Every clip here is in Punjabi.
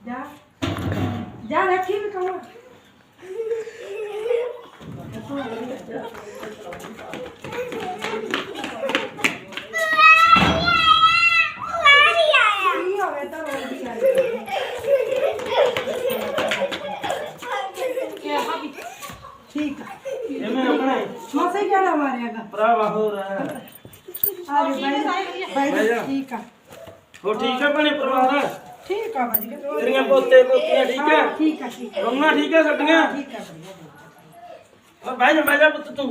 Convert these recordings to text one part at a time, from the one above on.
ਜਾ। ਜਾ ਰੱਖੀ ਵੀ ਕਹਾਂ ਕੀ ਹੋਵੇ ਤਾਂ ਰੋਂਦੀ ਆ ਰਹੀ ਹੈ। ਠੀਕ ਆ। ਜਿਵੇਂ ਆਪਣੇ ਮਸੇ ਕਿਹੜਾ ਮਾਰਿਆਗਾ ਭਰਾਵਾ ਹੋਰ ਆ ਠੀਕ ਹੋ ਠੀਕ ਭਣੇ ਪਰਿਵਾਰ? ਠੀਕ ਆ ਬਾਜੀ ਤੇਰੀਆਂ ਪੋਤੇ ਪੋਤੀਆਂ ਠੀਕ ਹੈ ਠੀਕ ਆ ਠੀਕ ਆ। ਰੋਣਾ ਠੀਕ ਹੈ ਸਾਡੀਆਂ? ਠੀਕ ਆ ਬਾਈ। ਓ ਬਹਿ ਜਾ ਬਹਿ ਜਾ ਪੁੱਤ ਤੂੰ।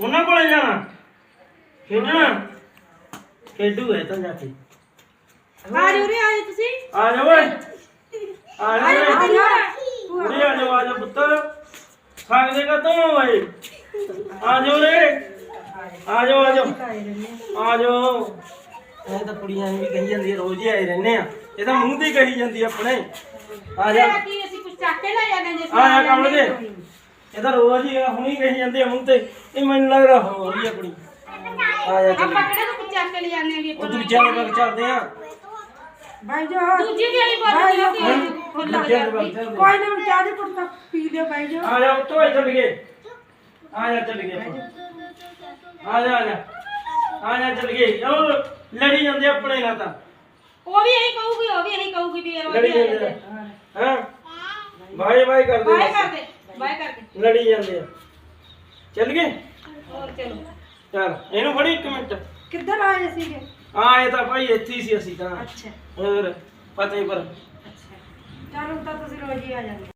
ਉਹਨਾਂ ਕੋਲੇ ਜਾਣਾ। ਖੇਡਣਾ? ਖੇਡੂ ਹੈ ਤਾਂ ਜਾ ਕੇ। ਆ ਜਾਓ ਰੇ ਆ ਜਾਓ ਤੁਸੀਂ। ਆ ਜਾ ਓਏ। ਆ ਜਾ ਓਏ। ਆ ਜਾ ਉਰੇ ਆ ਜਾ ਆ ਜਾ ਪੁੱਤਰ ਖਾਂਦੇ ਕਾ ਤੂੰ ਓਏ। ਆ ਜਾ ਰੇ ਆ ਜਾ ਆ ਜਾ ਆ ਜਾ ਇਹ ਤਾਂ ਕੁੜੀਆਂ ਵੀ ਕਹੀ ਜਾਂਦੀਆਂ ਰੋਜ਼ ਹੀ ਆਏ ਰਹਿੰਦੇ ਆ। ਇਹ ਤਾਂ ਮੂੰਹ ਤੇ ਹੀ ਕਹੀ ਜਾਂਦੀ ਆ ਆਪਣੇ। ਆ ਜਾ। ਕੀ ਅਸੀਂ ਕੁਝ ਚੱਕ ਕੇ ਲੈ ਜਾਂਦੇ ਜੇ ਆ ਜਾ ਕੰਮ ਦੇ। ਇਹ ਤਾਂ ਰੋਜ਼ ਹੀ ਹੁਣੀ ਕਹੀ ਜਾਂਦੀ ਆ ਮੂੰਹ ਤੇ। ਇਹ ਮੈਨੂੰ ਲੱਗਦਾ ਹੋ ਰਹੀ ਆ ਆ ਜਾ ਚੱਲ। ਆਪਾਂ ਕਿਹੜੇ ਤੋਂ ਕੁਝ ਚੱਕ ਕੇ ਲੈ ਜਾਂਦੇ ਆਂਗੇ ਉਹ ਦੂਜਿਆਂ ਦੇ ਵਗ ਚੱਲਦੇ ਆ। ਬਾਈ ਜੋ ਦੂਜੀ ਦੀ ਵਾਲੀ ਬੋਲ ਹੁੰਦੀ ਹੈ ਫੁੱਲ ਲੱਗ ਦੂਜਿਆਂ ਦੇ ਜਾਂਦੀ। ਕੋਈ ਨਾ ਹੁਣ ਚਾਹ ਦੀ ਪੁੱਤ ਪੀ ਲਿਓ ਬਾਈ ਜੋ। ਆ ਜਾ ਉੱਤੋਂ ਹੀ ਚੱਲ ਗਏ ਆ ਜਾ ਚੱਲ ਗਏ ਆਪਾਂ। ਆ ਜਾ ਆ ਜਾ। ਆ ਜਾ ਚੱਲ ਗਏ ਉਹ ਲੜੀ ਜਾਂਦੇ ਆਪਣੇ ਨਾਲ ਤਾਂ। ਉਹ ਵੀ ਇਹੀ ਕਹੂਗੀ ਉਹ ਵੀ ਇਹੀ ਕਹੂਗੀ ਵੀ ਇਹ ਲੜੀ ਜਾਂਦੇ ਹੈ ਆ। ਹਾਂ। ਬਾਏ ਬਾਏ ਕਰਦੇ ਬਾਏ ਬਸ। ਕਰਦੇ ਬਾਏ ਕਰਦੇ। ਲੜੀ ਜਾਂਦੇ ਆ। ਚੱਲ ਗਏ? ਹੋਰ ਚਲੋ। ਚੱਲ ਇਹਨੂੰ ਫੜੀ ਇੱਕ ਮਿੰਟ। ਕਿੱਧਰ ਆਏ ਸੀਗੇ? ਆ ਇਹ ਤਾਂ ਭਾਈ ਇੱਥੇ ਹੀ ਸੀ ਅਸੀਂ ਤਾਂ। ਅੱਛਾ। ਹੋਰ ਫਤਿਹਪੁਰ। ਅੱਛਾ। ਚਲੋ ਤਾਂ ਤੁਸੀਂ ਰੋਜ਼ ਹੀ ਆ ਜਾਂਦੇ।